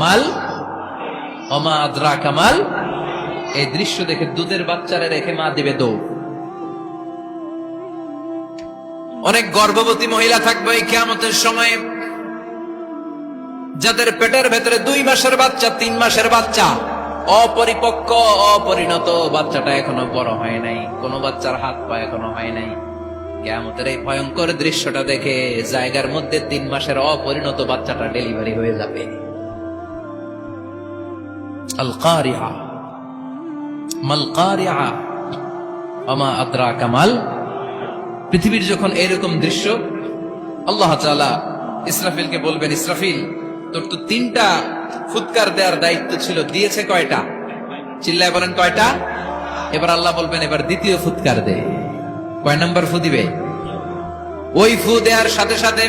মাল কামাল এই দৃশ্য দেখে দুধের বাচ্চারা রেখে মা দিবে দৌড়। অনেক গর্ভবতী মহিলা থাকবে এই কেয়ামতের সময়, যাদের পেটের ভেতরে দুই মাসের বাচ্চা, তিন মাসের বাচ্চা, অপরিপক্ক, অপরিণত বাচ্চাটা এখনও বড় হয় নাই, কোনো বাচ্চার হাত পা এখনও হয় নাই। কেয়ামতের এই ভয়ঙ্কর দৃশ্যটা দেখে জায়গার মধ্যে তিন মাসের অপরিণত বাচ্চাটা ডেলিভারি হয়ে যাবে। কামাল পৃথিবীর যখন এরকম দৃশ্য, আল্লাহ তাআলা ইসরাফিলকে বলবেন, ইসরাফিল, তোর তো তিনটা ফুৎকার দেওয়ার দায়িত্ব ছিল, দিয়েছে কয়টা? চিল্লায় বলেন, কয়টা? এবার আল্লাহ বলবেন, এবার দ্বিতীয় ফুৎকার দে। কয় নাম্বার ফু দিবে? ওই ফু দেওয়ার সাথে সাথে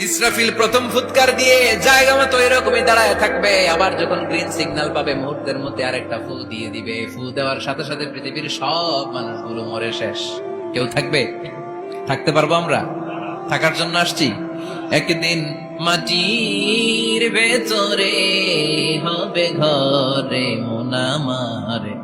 ইসরাফিল প্রথম ফুৎকার দিয়ে জায়গা মতো এরকমই দাঁড়ায় থাকবে। আবার যখন গ্রিন সিগন্যাল পাবে, মুহূর্তের মধ্যে আরেকটা ফু দিয়ে দিবে। ফু দেওয়ার সাথে সাথে পৃথিবীর সব মানুষগুলো মরে শেষ। কেউ থাকবে? থাকতে পারব আমরা? থাকার জন্য আসছি। একদিন মাটির ভেতরে হবে ঘরে মোনামারে।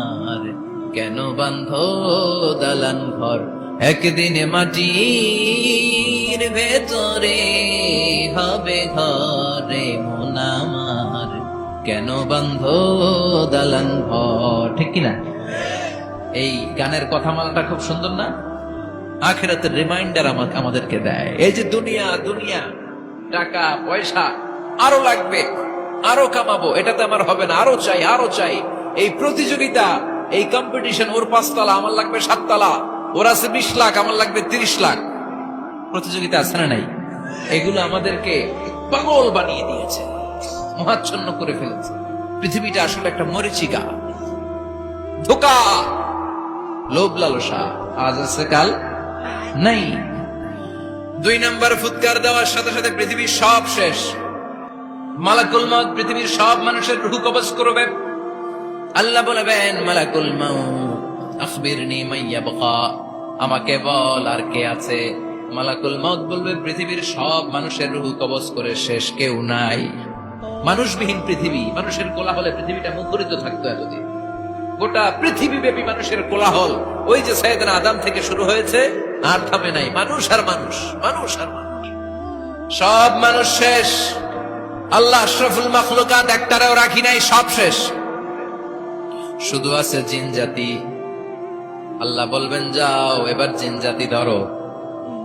কেন বান্ধ দালান ঘর? একদিন মাটির ভেতরে হবে ঘরে মনামার কেন বান্ধ দালান ঘর? ঠিক কিনা এই গানের কথা কথামালাটা খুব সুন্দর না? আখেরাতের রিমাইন্ডার আমাকে আমাদেরকে দেয়। এই যে দুনিয়া দুনিয়া, টাকা, পয়সা, আরও লাগবে, আরও কামাবো, এটাতে আমার হবে না, আরও চাই আরও চাই। এই প্রতিযোগিতা এই কম্পিটিশন ওর পাঁচতলা, আমার লাগবে সাততলা। ওর আছে বিশ লাখ, আমার লাগবে তিরিশ লাখ। প্রতিযোগিতা আছে না নাই? এগুলো আমাদেরকে পাগল বানিয়ে দিয়েছে। মহাচ্ছন্ন করে ফেলেছে। পৃথিবীটা আসলে একটা মরিচিকা। ধোকা! লোভ লালসা। আজ আছে, কাল নাই। দুই নাম্বার ফুৎকার দেওয়ার সাথে সাথে পৃথিবীর সব শেষ। মালাকুল মত পৃথিবীর সব মানুষের রুহু কবজ করবে। আল্লাহ বলবেন, মালাকুল আখবিরনি মাইয়া আমাকে বল আর কে আছে। মালাকুল মত বলবে, পৃথিবীর সব মানুষের রুহু কবজ করে শেষ কেউ নাই। মানুষবিহীন পৃথিবী, মানুষের কোলাহলে পৃথিবীটা মুখরিত থাকতো এতদিন। গোটা পৃথিবী ব্যাপী মানুষের কোলাহল, ওই যে সৈয়দনা আদাম থেকে শুরু হয়েছে, আর থামে নাই। মানুষ আর মানুষ মানুষ আর মানুষ। সব মানুষ শেষ। আল্লাহ আশরাফুল মাখলুকাত একটারেও রাখি নাই, সব শেষ। শুধু আছে জিন জাতি। আল্লাহ বলবেন, যাও, এবার জিন জাতি ধরো।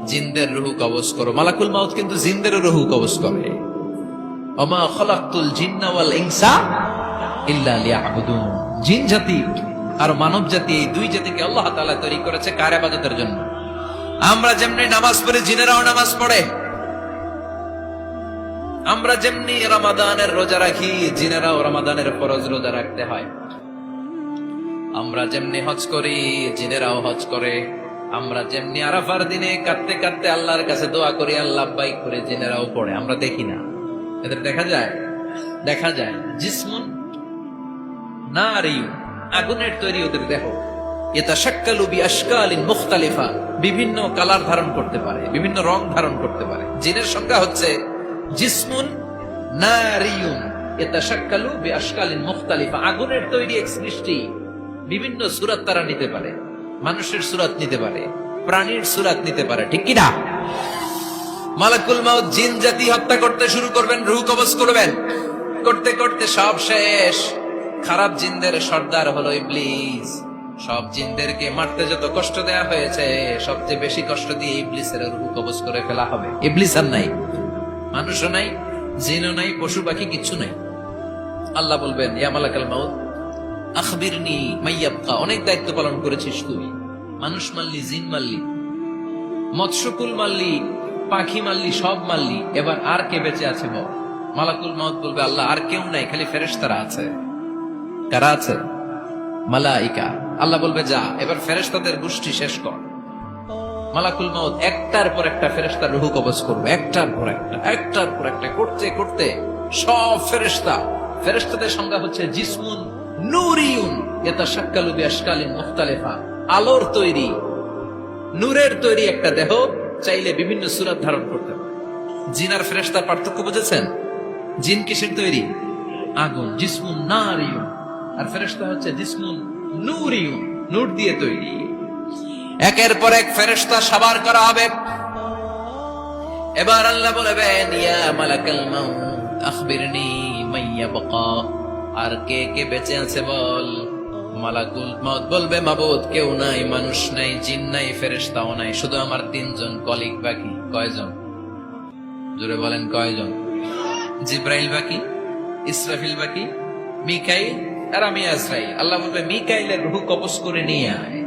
জিনদের রুহু কবজ করো। মালাকুল মাউত কিন্তু জিনদের রুহু কবজ করে। দুই জাতিকে আল্লাহ তৈরি করেছে আমরা যেমনি নামাজ পড়ে, জিনেরাও নামাজ পড়ে। আমরা যেমনি রমাদানের রোজা রাখি, জিনেরাও রমাদানের ফরজ রোজা রাখতে হয়। আমরা যেমনি হজ করি, জিনেরাও হজ করে। আমরা যেমনি আরাফার দিনে কাঁদতে কাঁদতে আল্লাহর কাছে দোয়া করি, আল্লাহ বাইক করে জিনেরাও পড়ে। আমরা দেখি না। এদের দেখা যায়? দেখা যায়। জিসমুন না নারী আগুনের তৈরি ওদের দেহ। এটা শাক্কালু বি আশকালিন মুখতালিফা, বিভিন্ন কালার ধারণ করতে পারে, বিভিন্ন রং ধারণ করতে পারে। জিনের সংজ্ঞা হচ্ছে জিসমুন, নারিয়ুন এটা শাক্কালু বি আশকালিন মুখতালিফা, আগুনের তৈরি এক সৃষ্টি। বিভিন্ন সুরাত তারা নিতে পারে। মানুষের সুরাত নিতে পারে, প্রাণীর সুরাত নিতে পারে, ঠিক কি না মালাকুল মাউত জিন জাতি হত্যা করতে শুরু করবেন, রুহ কবজ করবেন। করতে করতে সব শেষ। খারাপ জিনদের সর্দার হলো ইবলিস। সব জিনদেরকে মারতে যত কষ্ট দেয়া হয়েছে, সবচেয়ে বেশি কষ্ট দিয়ে ইবলিসের রুহু কবজ করে ফেলা হবে। ইবলিস আর নাই। মানুষও নাই, জিনও নাই, পশু পাখি কিচ্ছু নাই। আল্লাহ বলবেন, ইয়া মালাকাল মাউত আখবিরনি মাইয়াবকা, অনেক দায়িত্ব পালন করেছিস তুই। মানুষ মারলি, জিন মারলি, মৎস্যকুল মারলি, পাখি মারলি, সব মারলি। এবার আর কে বেঁচে আছে বল? মালাকুল মাউত বলবে, আল্লাহ, আর কেউ নাই, খালি ফেরেশতারা আছে। কারা আছে? মালাইকা। আল্লাহ বলবে, যা, এবার ফেরেশতাদের গোষ্ঠী শেষ কর। মালাকুল মাউত একটার পর একটা ফেরেশতার রুহু কবজ করবে। একটার পর একটা, একটার পর একটা, করতে করতে সব ফেরেশতা। ফেরেশতাদের সংজ্ঞা হচ্ছে জিসমুন নূরিউন, এটা শাক্কালু বিআশকালিন মুখতালিফা, আলোর তৈরি, নূরের তৈরি একটা দেহ, চাইলে বিভিন্ন সুরাত ধারণ করতে জিন আর ফেরেশতার পার্থক্য বুঝেছেন? জিন কিসের তৈরি? আগুন, জিসমুন নারিউন। আর ফেরেশতা হচ্ছে জিসমুন নূরিউন, নূর দিয়ে তৈরি। একের পর এক ফেরেশতা সাবার করা হবে। এবার আল্লাহ বলবেন, ইয়া মালাকাল মাউত, আখবিরনি মাইয়া বাকা আর কে কে বেঁচে আছে বল? মালাকুল মত বলবে, মাবুদ, কেউ নাই, মানুষ নাই, জিন নাই, ফেরেশতাও নাই, শুধু আমার তিনজন কলিগ বাকি, কয়জন? জোরে বলেন, কয়জন? জিব্রাইল বাকি, ইসরাফিল বাকি, মিকাইল আর আমি আজরাইল। আল্লাহ বলবে, মিকাইলের রুহু কবজ করে নিয়ে আয়।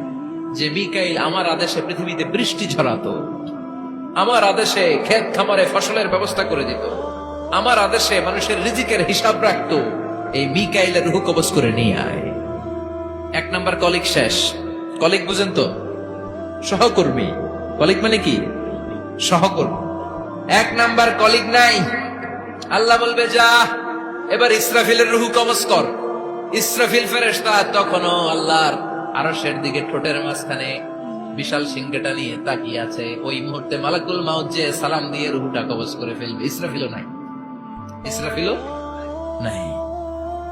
যে মিকাইল আমার আদেশে পৃথিবীতে বৃষ্টি ঝরাতো, আমার আদেশে ক্ষেত খামারে ফসলের ব্যবস্থা করে দিত, আমার আদেশে মানুষের রিজিকের হিসাব রাখতো এই মিকাইলের রুহু কবজ করে নিয়ে আয়। এক নাম্বার কলিগ শেষ। কলিগ বুঝেন তো? সহকর্মী। কলিগ মানে কি? সহকর্মী। এক নাম্বার কলিগ নাই। আল্লাহ বলবে, যা, এবার ইসরাফিলের রুহু কবজ কর। ইসরাফিল ফেরেশতা তখনও আল্লাহর আরশের দিকে ঠোঁটের মাঝখানে বিশাল সিংহটা নিয়ে তাকিয়ে আছে। ওই মুহূর্তে মালাকুল মাউত যে সালাম দিয়ে রুহুটা কবজ করে ফেলবে, ইসরাফিলও নাই। ইসরাফিলও নাই।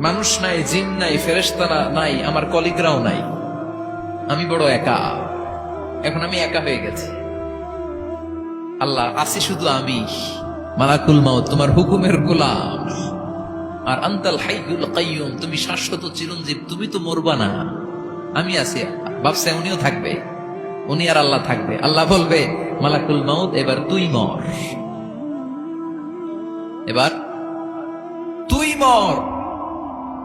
মানুষ নাই, জিন নাই, ফেরেশতা না- নাই, আমার কলিগরাও নাই। আমি বড় একা। এখন আমি একা হয়ে গেছি। আল্লাহ আছি শুধু আমি। মালাকুল মাউত, তোমার হুকুমের গোলাম। আর আন্তাল হাইয়ুল কাইয়ুম, তুমি শাশ্বত চিরঞ্জীব, তুমি তো মরবা না। আমি আছি। ভাবছে উনিও থাকবে। উনি আর আল্লাহ থাকবে। আল্লাহ বলবে, মালাকুল মাউদ এবার তুই মর। এবার তুই মর।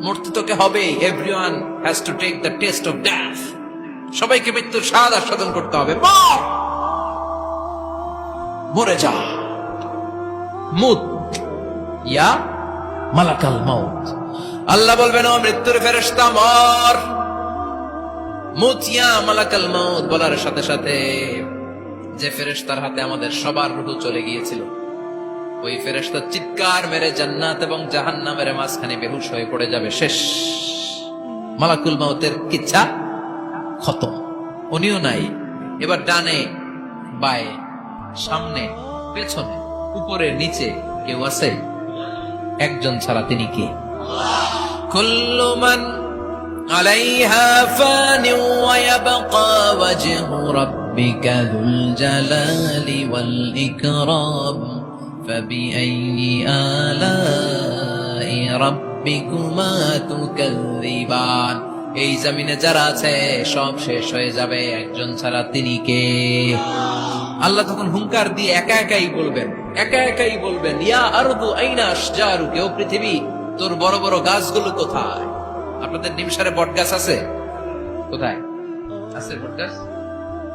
মরতে তোকে হবে। Everyone has to take the taste of death সবাইকে মৃত্যুর স্বাদ আস্বাদন করতে হবে। মর! যা। মুত ইয়া মালাকাল মাউত। আল্লাহ বলবেন, ও মৃত্যুর ফেরেশতা, মর! মুতিয়া মালাকাল মাউত বলার সাথে সাথে যে ফেরেশতার হাতে আমাদের সবার রুহু চলে গিয়েছিল ওই ফেরেশতা চিৎকার মেরে জান্নাত এবং জাহান্নামের মাঝখানে বেহুশ হয়ে পড়ে যাবে। শেষ। মালাকুল মাউতের কিচ্ছা খতম। উনিও নাই। এবার ডানে, বায়ে, সামনে, পেছনে, উপরে, নিচে কেউ আছে? একজন ছাড়া তিনি কে? কুল্লু মান আলাইহা ফানি ওয়া ওয়াজহু রাব্বিকা যুল জালালি ওয়াল ইকরাম। فبأي آلاء ربكما تكذبان এই জমিনে যারা আছে সব শেষ হয়ে যাবে একজন ছাড়া তিনি কে আল্লাহ তখন হুঙ্কার দিয়ে একা একাই বলবেন একা একাই বলবেন ইয়া আরদু আইনা আশজারু কেউ পৃথিবী তোর বড় বড় গাছগুলো কোথায় আপনাদের নিমসারে বট গাছ আছে কোথায় আছে বট গাছ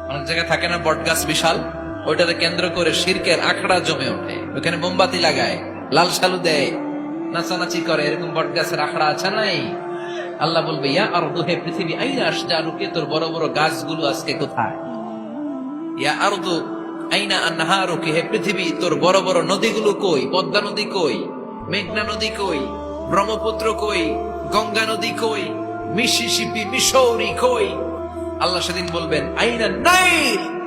অনেক জায়গায় থাকে না বট গাছ বিশাল ওইটাতে কেন্দ্র করে শিরকের আখড়া জমে ওঠে। ওখানে মোমবাতি লাগায়, লাল সালু দেয়, নাচানাচি করে, এরকম বট গাছের আখড়া আছে নাই? আল্লাহ বলবে, ইয়া আর দুহে পৃথিবী, আইনা আশজারুকে তোর বড় বড় গাছগুলো আজকে কোথায়? ইয়া আরদু, আইনা আন্নাহারুকে হে পৃথিবী, তোর বড় বড় নদীগুলো কই? পদ্মা নদী কই? মেঘনা নদী কই? ব্রহ্মপুত্র কই? গঙ্গা নদী কই? মিসিসিপি মিসৌরি কই? আল্লাহ সেদিন বলবেন, আইনা নাইল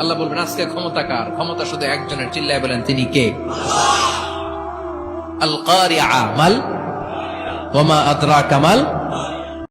আল্লাহ বলবেন, আজকে ক্ষমতা কার? ক্ষমতা শুধু একজনের, চিল্লায় বলেন, তিনি কে? আল কার আমাল ওমা আদরা কামাল